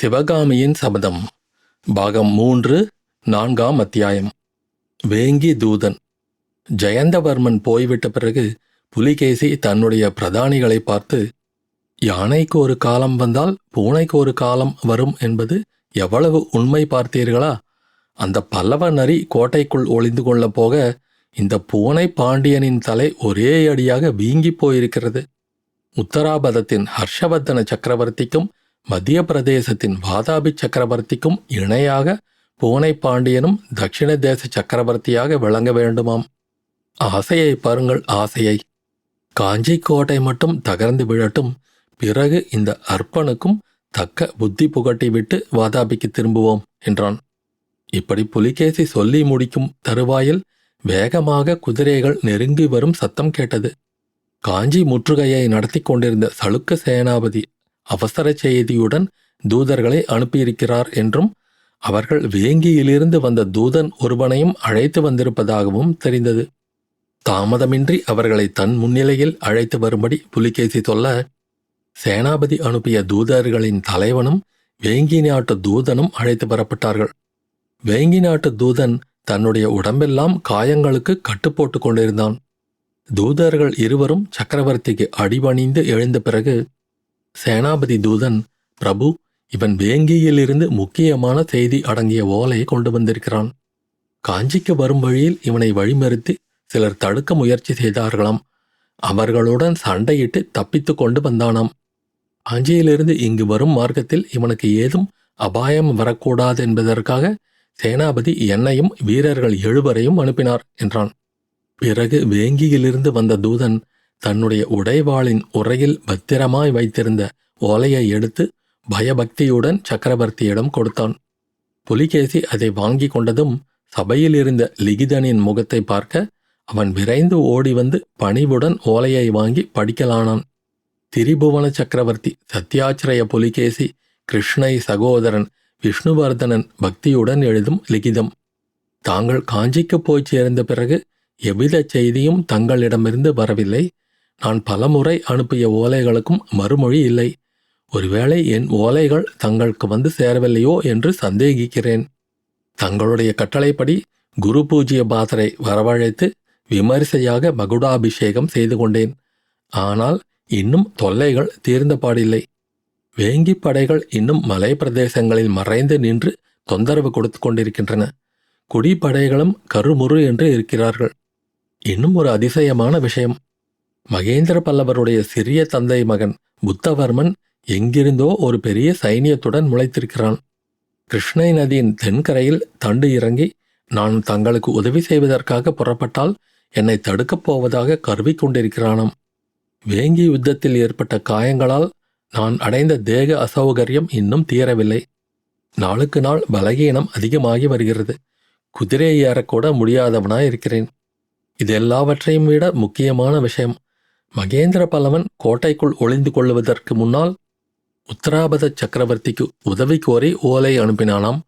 சிவகாமியின் சபதம் பாகம் மூன்று நான்காம் அத்தியாயம். வேங்கி தூதன். ஜெயந்தவர்மன் போய்விட்ட பிறகு புலிகேசி தன்னுடைய பிரதானிகளை பார்த்து யானைக்கு ஒரு காலம் வந்தால் பூனைக்கு ஒரு காலம் வரும் என்பது எவ்வளவு உண்மை பார்த்தீர்களா? அந்த பல்லவ நரி கோட்டைக்குள் ஒளிந்து கொள்ளப் போக இந்த பூனை பாண்டியனின் தலை ஒரே அடியாக வீங்கிப் போயிருக்கிறது. உத்தராபதத்தின் ஹர்ஷவர்தன சக்கரவர்த்திக்கும் மத்திய பிரதேசத்தின் வாதாபி சக்கரவர்த்திக்கும் இணையாக பூனை பாண்டியனும் தட்சிண தேச சக்கரவர்த்தியாக விளங்க வேண்டுமாம். ஆசையை பாருங்கள் ஆசையை. காஞ்சி கோட்டை மட்டும் தகர்ந்து விழட்டும். பிறகு இந்த அர்ப்பனுக்கும் தக்க புத்தி புகட்டிவிட்டு வாதாபிக்கு திரும்புவோம் என்றான். இப்படி புலிகேசி சொல்லி முடிக்கும் தருவாயில் வேகமாக குதிரைகள் நெருங்கி வரும் சத்தம் கேட்டது. காஞ்சி முற்றுகையை நடத்தி கொண்டிருந்த சளுக்க சேனாபதி அவசர செய்தியுடன் தூதர்களை அனுப்பியிருக்கிறார் என்றும் அவர்கள் வேங்கியிலிருந்து வந்த தூதன் ஒருவனையும் அழைத்து வந்திருப்பதாகவும் தெரிந்தது. தாமதமின்றி அவர்களை தன் முன்னிலையில் அழைத்து வரும்படி புலிகேசி சொல்ல சேனாபதி அனுப்பிய தூதர்களின் தலைவனும் வேங்கி நாட்டு தூதனும் அழைத்து வரப்பட்டார்கள். வேங்கி நாட்டு தூதன் தன்னுடைய உடம்பெல்லாம் காயங்களுக்கு கட்டுப்போட்டு கொண்டிருந்தான். தூதர்கள் இருவரும் சக்கரவர்த்திக்கு அடிபணிந்து எழுந்த பிறகு சேனாபதி தூதன் பிரபு இவன் வேங்கியிலிருந்து முக்கியமான செய்தி அடங்கிய ஓலையை கொண்டு வந்திருக்கிறான். காஞ்சிக்கு வரும் வழியில் இவனை வழிமறித்து சிலர் தடுக்க முயற்சி செய்தார்களாம். அவர்களுடன் சண்டையிட்டு தப்பித்து கொண்டு வந்தானாம். காஞ்சியிலிருந்து இங்கு வரும் மார்க்கத்தில் இவனுக்கு ஏதும் அபாயம் வரக்கூடாது என்பதற்காக சேனாபதி என்னையும் வீரர்கள் எழுவரையும் அனுப்பினார் என்றான். பிறகு வேங்கியிலிருந்து வந்த தூதன் தன்னுடைய உடைவாளின் உரையில் பத்திரமாய் வைத்திருந்த ஓலையை எடுத்து பயபக்தியுடன் சக்கரவர்த்தியிடம் கொடுத்தான். புலிகேசி அதை வாங்கி கொண்டதும் சபையில் இருந்த லிகிதனின் முகத்தை பார்க்க அவன் விரைந்து ஓடி வந்து பணிவுடன் ஓலையை வாங்கி படிக்கலானான். திரிபுவன சக்கரவர்த்தி சத்யாச்சிரய புலிகேசி கிருஷ்ணை சகோதரன் விஷ்ணுவர்தனன் பக்தியுடன் எழுதும் லிகிதம். தாங்கள் காஞ்சிக்கு போய் சேர்ந்த பிறகு எவ்வித செய்தியும் தங்களிடமிருந்து வரவில்லை. நான் பலமுறை அனுப்பிய ஓலைகளுக்கும் மறுமொழி இல்லை. ஒருவேளை என் ஓலைகள் தங்களுக்கு வந்து சேரவில்லையோ என்று சந்தேகிக்கிறேன். தங்களுடைய கட்டளைப்படி குரு பூஜ்ய பாதரை வரவழைத்து விமரிசையாக மகுடாபிஷேகம் செய்து கொண்டேன். ஆனால் இன்னும் தொல்லைகள் தீர்ந்த பாடில்லை. வேங்கி படைகள் இன்னும் மலை பிரதேசங்களில் மறைந்து நின்று தொந்தரவு கொடுத்து கொண்டிருக்கின்றன. குடிப்படைகளும் கருமுறு என்று இருக்கிறார்கள். இன்னும் ஒரு அதிசயமான விஷயம். மகேந்திர பல்லவருடைய சிறிய தந்தை மகன் புத்தவர்மன் எங்கிருந்தோ ஒரு பெரிய சைனியத்துடன் முளைத்திருக்கிறான். கிருஷ்ணை நதியின் தென்கரையில் தண்டு இறங்கி நான் தங்களுக்கு உதவி செய்வதற்காக புறப்பட்டால் என்னை தடுக்கப் போவதாக கருவி கொண்டிருக்கிறானாம். வேங்கி யுத்தத்தில் ஏற்பட்ட காயங்களால் நான் அடைந்த தேக அசௌகரியம் இன்னும் தீரவில்லை. நாளுக்கு நாள் பலகீனம் அதிகமாகி வருகிறது. குதிரை ஏறக்கூட முடியாதவனாய் இருக்கிறேன் இது எல்லாவற்றையும் விட முக்கியமான விஷயம். மகேந்திர பல்லவன் கோட்டைக்குள் ஒளிந்து கொள்வதற்கு முன்னால் உத்தராபத சக்கரவர்த்திக்கு உதவி கோரி ஓலை அனுப்பினானாம்.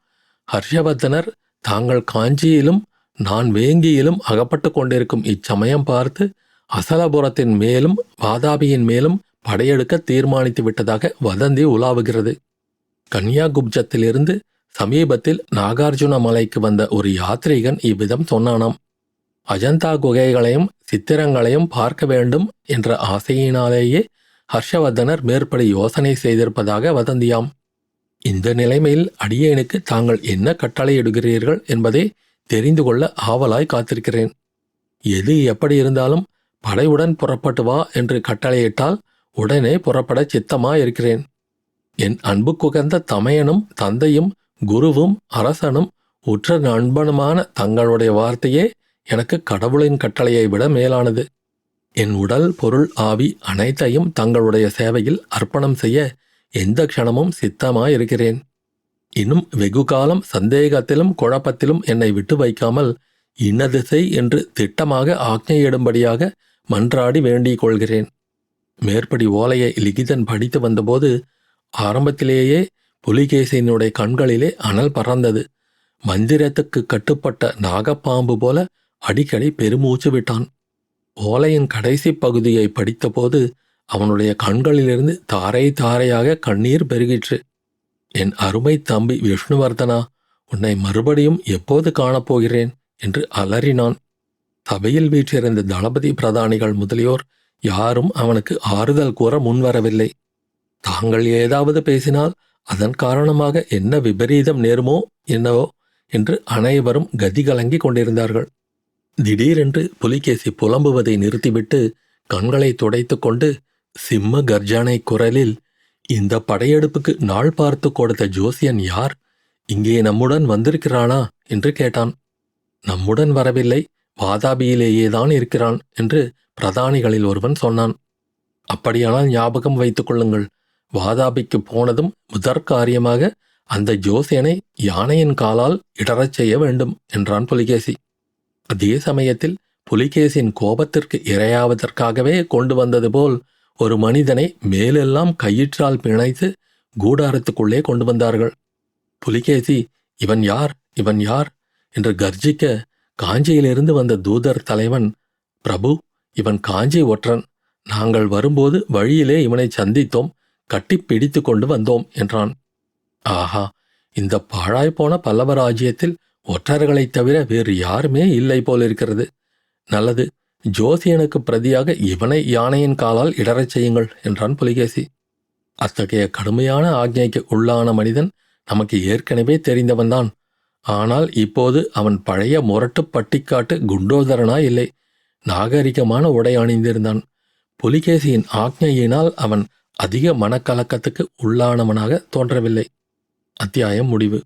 ஹர்ஷவர்தனர் தாங்கள் காஞ்சியிலும் நான் வேங்கியிலும் அகப்பட்டு கொண்டிருக்கும் இச்சமயம் பார்த்து அசலபுரத்தின் மேலும் வாதாபியின் மேலும் படையெடுக்க தீர்மானித்து விட்டதாக வதந்தி உலாவுகிறது. கன்யாகுப்ஜத்திலிருந்து சமீபத்தில் நாகார்ஜுன மலைக்கு வந்த ஒரு யாத்ரீகன் இவ்விதம் சொன்னானாம். அஜந்தா குகைகளையும் சித்திரங்களையும் பார்க்க வேண்டும் என்ற ஆசையினாலேயே ஹர்ஷவர்தனர் மேற்படி யோசனை செய்திருப்பதாக வதந்தியாம். இந்த நிலைமையில் அடியேனுக்கு தாங்கள் என்ன கட்டளையிடுகிறீர்கள் என்பதை தெரிந்து கொள்ள ஆவலாய் காத்திருக்கிறேன். எது எப்படி இருந்தாலும் படையுடன் புறப்பட்டு வா என்று கட்டளையிட்டால் உடனே புறப்பட சித்தமாயிருக்கிறேன். என் அன்பு குகந்த தமையனும் தந்தையும் குருவும் அரசனும் உற்ற நண்பனுமான தங்களுடைய வார்த்தையே எனக்கு கடவுளின் கட்டளையை விட மேலானது. என் உடல் பொருள் ஆவி அனைத்தையும் தங்களுடைய சேவையில் அர்ப்பணம் செய்ய எந்த க்ஷணமும் சித்தமாயிருக்கிறேன். இன்னும் வெகு காலம் சந்தேகத்திலும் குழப்பத்திலும் என்னை விட்டு வைக்காமல் இன்னதிசை என்று திட்டமாக ஆக்ஞையிடும்படியாக மன்றாடி வேண்டிக் கொள்கிறேன். மேற்படி ஓலையை லிகிதன் படித்து வந்தபோது ஆரம்பத்திலேயே புலிகேசியினுடைய கண்களிலே அனல் பறந்தது. மந்திரத்துக்கு கட்டுப்பட்ட நாகப்பாம்பு போல அடிக்கடி பெருமூச்சு விட்டான் ஓலையின் கடைசி பகுதியை படித்தபோது அவனுடைய கண்களிலிருந்து தாரை தாரையாக கண்ணீர் பெருகிற்று. என் அருமை தம்பி விஷ்ணுவர்தனா உன்னை மறுபடியும் எப்போது காணப்போகிறேன் என்று அலறினான். சபையில் வீற்றிருந்த தளபதி பிரதானிகள் முதலியோர் யாரும் அவனுக்கு ஆறுதல் கூற முன்வரவில்லை. தாங்கள் ஏதாவது பேசினால் அதன் காரணமாக என்ன விபரீதம் நேருமோ என்னவோ? என்று அனைவரும் கதி கலங்கிக் கொண்டிருந்தார்கள். திடீரென்று புலிகேசி புலம்புவதை நிறுத்திவிட்டு கண்களை துடைத்துக் கொண்டு சிம்ம கர்ஜானை குரலில் இந்த படையெடுப்புக்கு நாள் பார்த்து கொடுத்த ஜோசியன் யார்? இங்கே நம்முடன் வந்திருக்கிறானா? என்று கேட்டான். நம்முடன் வரவில்லை. வாதாபியிலேயேதான் இருக்கிறான் என்று பிரதானிகளில் ஒருவன் சொன்னான். அப்படியானால் ஞாபகம் வைத்துக் கொள்ளுங்கள். வாதாபிக்கு போனதும் முதற் காரியமாக அந்த ஜோசியனை யானையின் காலால் இடறச் செய்ய வேண்டும் என்றான் புலிகேசி. அதே சமயத்தில் புலிகேசின் கோபத்திற்கு இரையாவதற்காகவே கொண்டு வந்தது போல் ஒரு மனிதனை மேலெல்லாம் கயிற்றால் பிணைத்து கூடாரத்துக்குள்ளே கொண்டு வந்தார்கள். புலிகேசி இவன் யார்? இவன் யார்? என்று கர்ஜிக்க காஞ்சியிலிருந்து வந்த தூதர் தலைவன் பிரபு இவன் காஞ்சி ஒற்றன். நாங்கள் வரும்போது வழியிலே இவனை சந்தித்தோம். கட்டிப் பிடித்து கொண்டு வந்தோம் என்றான். ஆஹா இந்த பாழாய்ப்போன பல்லவ ராஜ்யத்தில் ஒற்றர்களைத் தவிர வேறு யாருமே இல்லை போலிருக்கிறது. நல்லது ஜோசியனுக்கு பிரதியாக இவனை யானையின் காலால் இடறச் செய்யுங்கள் என்றான் புலிகேசி. அத்தகைய கடுமையான ஆக்ஞைக்கு உள்ளான மனிதன் நமக்கு ஏற்கனவே தெரிந்தவன்தான். ஆனால் இப்போது அவன் பழைய முரட்டு பட்டிக்காட்டு குண்டோதரனா இல்லை. நாகரிகமான உடை அணிந்திருந்தான். புலிகேசியின் ஆக்ஞையினால் அவன் அதிக மனக்கலக்கத்துக்கு உள்ளானவனாக தோன்றவில்லை. அத்தியாயம் முடிவு.